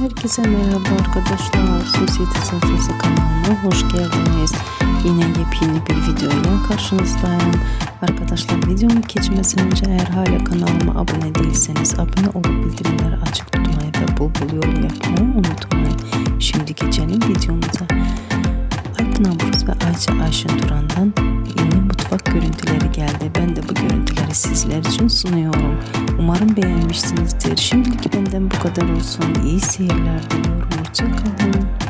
Herkese merhaba arkadaşlar. Sosyete Sayfası kanalına hoş geldiniz. Yine yepyeni bir video ile karşınızdayım. Arkadaşlar videomu geçmeden önce eğer hala kanalıma abone değilseniz abone olup bildirimleri açık tutmayı ve bol bol yorum yapmayı unutmayın. Şimdi geçelim videomuza. Alp Navruz ve Ayça Ayşen Duran'dan sizler için sunuyorum. Umarım beğenmişsinizdir. Şimdilik benden bu kadar olsun. İyi seyirler diliyorum. Hoşçakalın.